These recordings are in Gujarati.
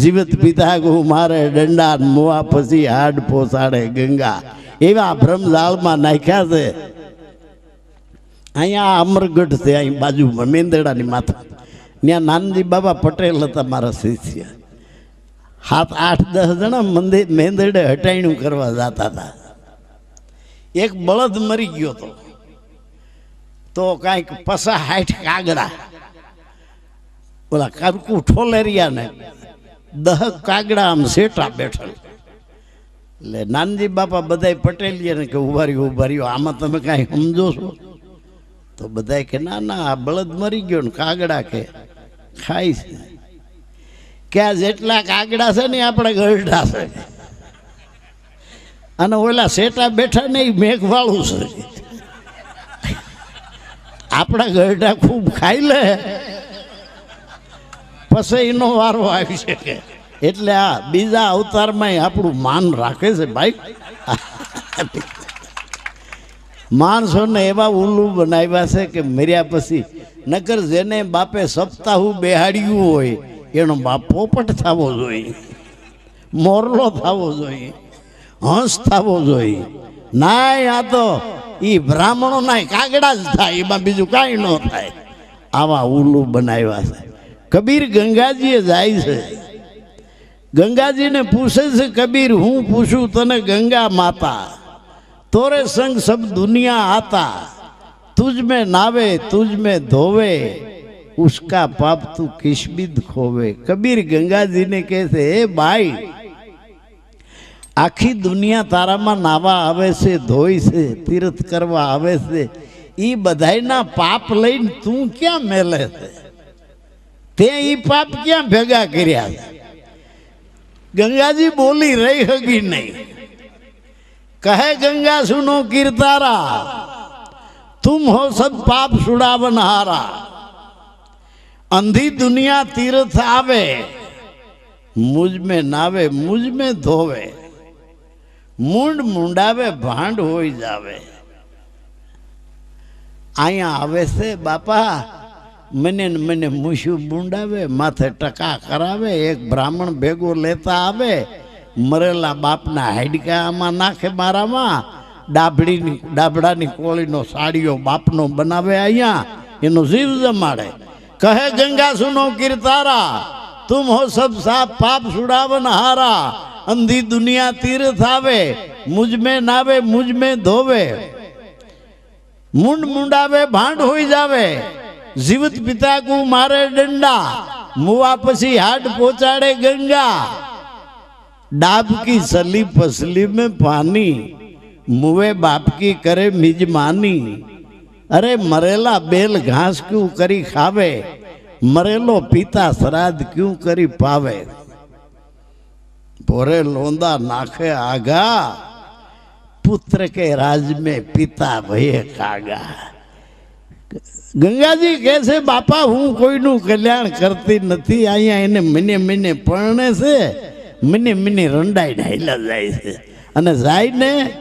જીવત પિતા ગુ મારે દંડા મોવા પછી હાડ પોસાડે ગંગા. એવા ભ્રમજાળમાં નાખ્યા છે. અહીંયા અમરગઢ છે, અહીં બાજુમાં મેંદડાની માથા. ત્યાં નાનજી બાબા પટેલ હતા મારા શિષ્ય. સાત આઠ દસ જણા મંદિર મેંદડે હટાયણું કરવા જતા હતા. એક બળદ મરી ગયો તો તો કાંઈક પસા હાઠ કાગડા. ઓલા કારકુ ઠોલેરિયાને દહ કાગડા આમ સેટા બેઠા. એટલે નાનજી બાપા બધાય પટેલિયાને કે ઊભા રહ્યું ઊભા રહ્યો આમાં તમે કાંઈ સમજો છો? તો બધાય કે, ના ના, આ બળદ મરી ગયો ને, કાગડા કે, ખાય છે. કે આ જેટલા કાગડા છે ને આપણે ગરડા છે. અને ઓલા શેટા બેઠા ને મેઘવાળું છે. આપણા ગરડા ખૂબ ખાઈ લે. પછી એનો વારો આવી શકે. એટલે આ બીજા અવતારમાં આપણું માન રાખે છે ભાઈ. માણસોને એવા ઉલ્લુ બનાવ્યા છે કે મર્યા પછી નકર જેને બાપે સપ્તાહું બેહાડ્યું હોય, એનો બાપ પોપટ થવો જોઈએ, મોરલો થવો જોઈએ, હંસ થવો જોઈએ. નાય આ તો એ બ્રાહ્મણો નાય કાગડા જ થાય, એમાં બીજું કાંઈ ન થાય. આવા ઉલ્લુ બનાવ્યા છે. કબીર ગંગાજીએ જાય છે ગંગાજીને પૂછે છે કબીર હું પૂછું તને ગંગા માતા तोरे संग सब दुनिया आता तुझ में नावे तुझ में धोवे उसका पाप तू किशबिद खोवे कबीर गंगा जी ने कहते हे भाई આખી દુનિયા તારામાં નાવા આવે છે ધોઈ છે તીર્થ કરવા આવે છે એ બધાયના પાપ લઈને તું ક્યાં મેલે છે તે એ પાપ ક્યાં ભેગા કર્યા છે ગંગાજી બોલી રહી હગી નહીં कहे गंगा सुनो कीर्तारा तुम हो सब पाप छुड़ावन हारा अंधी दुनिया तीर्थ आवे मुझ में नावे मुझ में धोवे मुंड मुंडावे भांड हो जावे અહીંયા આવે છે બાપા મને મને મૂછું બુંડાવે, માથે ટકા કરાવે, એક બ્રાહ્મણ ભેગો લેતા આવે, મરેલા બાપના હાડકા આમાં નાખે મારામાં ડાબડીની ડાબડાની કોળીનો સાડીઓ બાપનો બનાવે અહીંયા, એનો જીવ જમાડે. કહે ગંગા સુનો કીર્તારા, તુમ હો સબ સાપ પાપ સુડાવન હારા, અંધી દુનિયા તીર્થ આવે મુજમે નાવે મુજમે ધોવે. મુંડ મુંડાવે, ભાંડ હોઈ જાવે. જીવિત પિતા કુ મારે દંડા મુવા પછી હાડ પહોંચાડે ગંગા डाब की सली फसली में पानी मुवे बाप की करे मिजमानी अरे मरेला बेल घास क्यों करी खावे मरेलो पीता श्राद्ध क्यों करी पावे पोरे लोंदा नाखे आगा पुत्र के राज में पिता भये कागा ગંગાજી કહે છે, બાપા, હું કોઈનું કલ્યાણ કરતી નથી. અહીંયા એને મને મને પરણે છે. મને મને રંડાઈ ઢાયલા જાય છે. અને જાય ને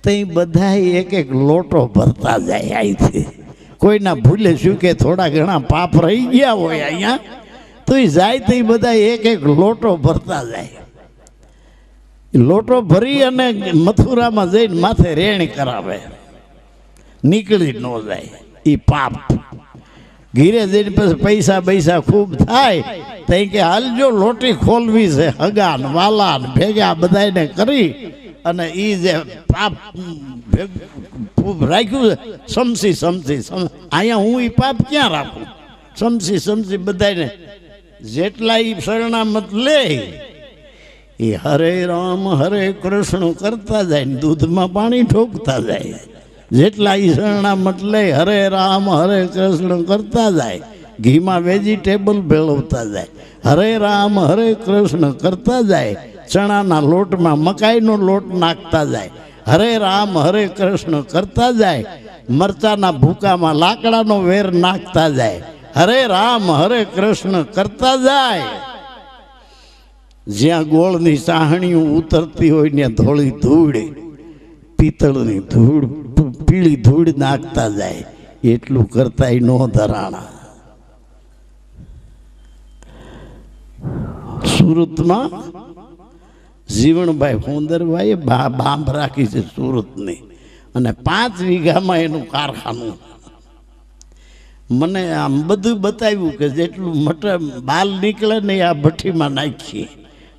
ત્યાં બધા એક એક લોટો ભરતા જાય અહીંથી કોઈના ભૂલે શું કે થોડા ઘણા પાપ રહી ગયા હોય અહીંયા તો એ જાય તો બધા એક એક લોટો ભરતા જાય. લોટો ભરી અને મથુરામાં જઈને માથે રેણ કરાવે. નીકળી ન જાય. એ પાપ. ઘીરે જઈને પછી પૈસા પૈસા ખૂબ થાય. તો કે હાલજો લોટી ખોલવી છે, હગાન, વાલાન, ભેગા બધાને કરી અને એ જે પાપ ખૂબ રાખ્યું છે, સમસી સમસી, સમ, અહીંયા હું એ પાપ ક્યાં રાખું? સમસી સમસી બધાને જેટલા એ શરણામત લે એ હરે રામ, હરે કૃષ્ણ કરતા જાય ને દૂધમાં પાણી ઠોકતા જાય. જેટલા ઈશરણા મટલે, હરે રામ, હરે કૃષ્ણ કરતા જાય. ઘીમાં વેજીટેબલ ભેળવતા જાય. હરે રામ, હરે કૃષ્ણ કરતા જાય. ચણાના લોટમાં, મકાઈનો લોટ નાખતા જાય. હરે રામ, હરે કૃષ્ણ કરતા જાય. મરચાના ભૂકામાં લાકડાનો વેર નાખતા જાય. હરે રામ, હરે કૃષ્ણ કરતા જાય. જ્યાં ગોળની ચાહણીઓ ઉતરતી હોય ત્યાં ધોળી ધૂળ, પિત્તળની ધૂળ પીળી ધૂળ નાખતા જાય, એટલું કરતા નો ધરાણા. સુરતમાં જીવણભાઈ ફોંદરભાઈએ બા, બાંબ રાખી છે સુરતની અને પાંચ વીઘામાં એનું કારખાનું. મને આમ બધું બતાવ્યું કે જેટલું મટર બાલ નીકળે ને આ ભઠ્ઠીમાં નાખીએ.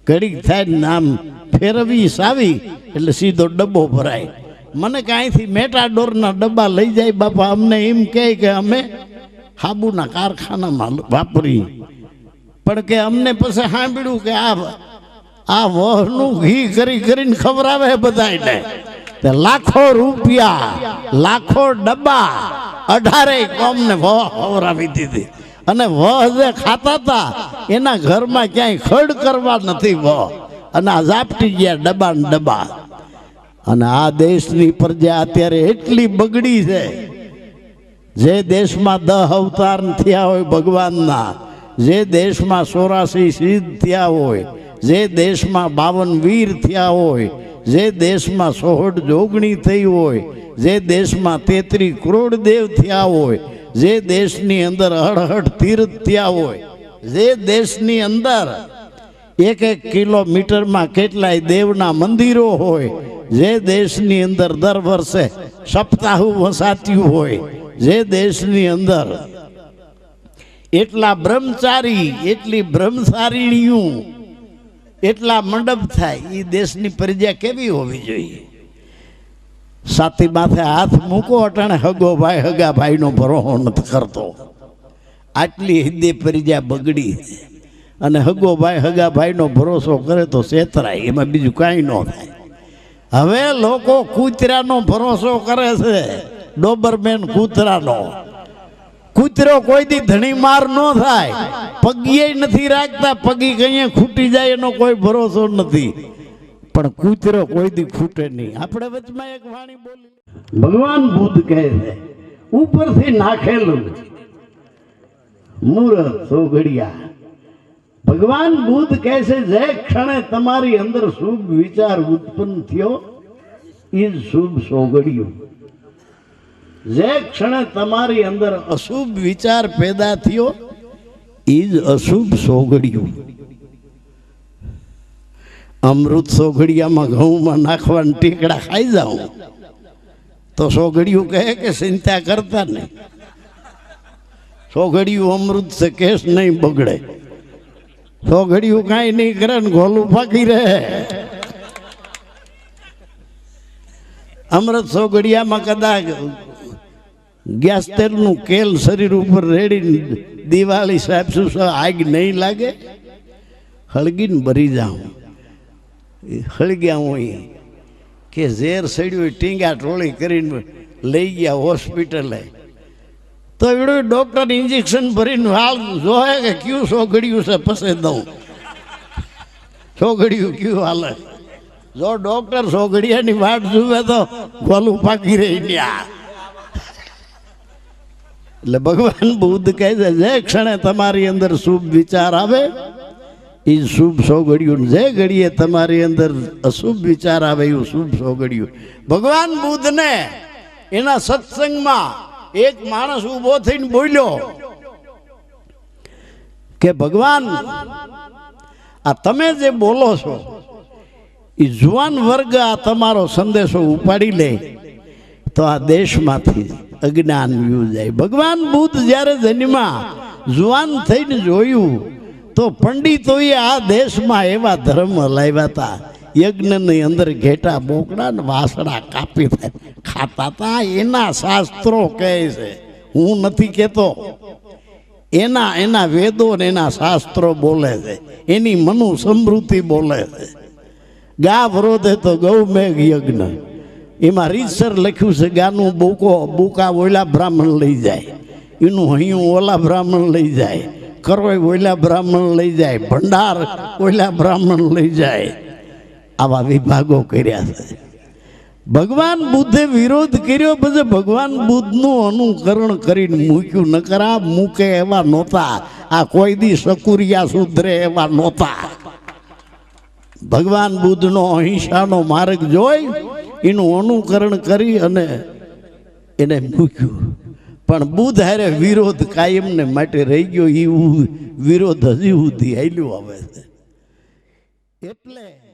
ઘડીક થાય ને આમ ફેરવી સાવી એટલે સીધો ડબ્બો ભરાય. મને કાંઈથી મેટાડોરના ડબ્બા લઈ જાય, બાપા, અમને એમ કહે કે અમે હાબુના કારખાનામાં વાપરી. પણ કે અમને પછી સાંભળ્યું કે આ આ વહનું ઘી કરી કરીને ખવડાવે બધાને તે લાખો રૂપિયા, લાખો ડબ્બા અઢારે કોમને વહ ખવડાવી દીધી. અને વહ જે ખાતા હતા, એના ઘરમાં ક્યાંય ખડ કરવા નથી વહ. અને આ ઝાપટી ગયા ડબ્બા ને ડબ્બા. અને આ દેશની પ્રજા અત્યારે એટલી બગડી છે. જે દેશમાં દહ અવતાર થયા હોય ભગવાનના, જે દેશમાં સોરાસી સિદ્ધ થયા હોય, જે દેશમાં બાવન વીર થયા હોય, જે દેશમાં સોહઠ જોગણી થઈ હોય, જે દેશમાં તેત્રી કરોડ દેવ થયા હોય, જે દેશની અંદર હળહળ તીર્થ થયા હોય, જે દેશની અંદર એક એક કિલોમીટરમાં કેટલાય દેવના મંદિરો હોય, જે દેશની અંદર દર વર્ષે સપ્તાહુ વસાત્યું હોય, જે દેશની અંદર એટલા બ્રહ્મચારી, એટલી બ્રહ્મચારીણીઓ એટલા મંડપ થાય એ દેશની પ્રજા કેવી હોવી જોઈએ? સાથી માથે હાથ મૂકો અટાણે હગો ભાઈ, હગા ભાઈનો ભરોહો નથી કરતો. આટલી હિન્દી પ્રજા બગડી. અને હગો ભાઈ હગા ભાઈનો ભરોસો કરે તો છેતરાય એમાં બીજું કાંઈ ન થાય. હવે લોકો કૂતરાનો ભરોસો કરે છે, ડોબરમેન કૂતરાનો. કૂતરો કોઈ દી ધણી માર ન થાય પગીએ નથી રાખતા, પગી કઈ ખૂટી જાય એનો કોઈ ભરોસો નથી. પણ કૂતરો કોઈ દી ખૂટે નહીં. આપણે વચમાં એક વાણી બોલી. ભગવાન બુદ્ધ કહે છે, ઉપરથી નાખેલું મૂરત સોગડિયા. ભગવાન બુદ્ધ કહે છે, જે ક્ષણે તમારી અંદર શુભ વિચાર ઉત્પન્ન થયો એ શુભ સોગડિયું. જે ક્ષણે તમારી અંદર અશુભ વિચાર પેદા થયો એ જ અશુભ સોગડ્યું. અમૃત સોગડિયામાં ઘઉંમાં નાખવાના ટીકડા ખાઈ જાઉં તો સોગડિયું કહે કે ચિંતા કરતા નહીં. સોગડિયું અમૃત છે, કેસ નહીં બગડે. સોગડિયું કાંઈ નહીં કરે ને ગોલું ફાકી રહે. અમૃત સોગડિયામાં કદાચ ગેસ તેલનું કેલ શરીર ઉપર રેડી દિવાળી સાહેબ શું આગ નહીં લાગે? હળગીને ભરી જાઉં. હળગ્યા હોય કે ઝેર સડ્યું ટીંગા ટોળી કરીને લઈ ગયા હોસ્પિટલે. તો એવડું ડૉક્ટર ઇન્જેક્શન ભરીને હાલ જોહે કે ક્યું સોગડિયું છે પછી દઉં. સોગડ્યું ક્યું હાલે? જો ડૉક્ટર સોગડિયાની વાટ જુએ તો ગોલું પાકી રહી ત્યાં એટલે ભગવાન બુદ્ધ કહે છે, જે ક્ષણે તમારી અંદર શુભ વિચાર આવે એ શુભ સોગડિયું જે ઘડીએ તમારી અંદર અશુભ વિચાર આવે, એવું શુભ સોગડિયું. ભગવાન બુદ્ધને એના સત્સંગમાં એક માણસ ઊભો થઈને બોલ્યો કે, ભગવાન, આ તમે જે બોલો છો એ જુવાન વર્ગ આ તમારો સંદેશો ઉપાડી લે તો આ દેશમાંથી અજ્ઞાન જાય. ભગવાન બુદ્ધ જ્યારે જન્મા જુવાન થઈને જોયું, તો પંડિતોએ આ દેશમાં એવા ધર્મ હલાવ્યા હતા. યજ્ઞની અંદર ઘેટા બોકડા ને વાસણા કાપી ખાતા હતા એના શાસ્ત્રો કહે છે. હું નથી કહેતો. એના એના વેદો ને એના શાસ્ત્રો બોલે છે. એની મનુ સમૃદ્ધિ બોલે છે. ગા વરોધે તો ગૌ મેઘ યજ્ઞ. એમાં રીતસર લખ્યું છે, ગાનું બુકો, બુકા ઓલા બ્રાહ્મણ લઈ જાય. એનું હૈયું ઓલા બ્રાહ્મણ લઈ જાય. કરોય ઓલા બ્રાહ્મણ લઈ જાય. ભંડાર ઓલા બ્રાહ્મણ લઈ જાય. આવા વિભાગો કર્યા છે. ભગવાન બુદ્ધે વિરોધ કર્યો, પછી ભગવાન બુદ્ધનું અનુકરણ કરીને મૂક્યું. નકરા મૂકે એવા નહોતા. આ કોઈ દી સકુરિયા સુધરે એવા નહોતા. ભગવાન બુદ્ધનો અહિંસાનો માર્ગ જોઈ, એનું અનુકરણ કરી અને એને મૂક્યું. પણ બુદ્ધ હારે વિરોધ કાયમને માટે રહી ગયો. એવું વિરોધ હજી સુધી હાલ્યો આવે છે. એટલે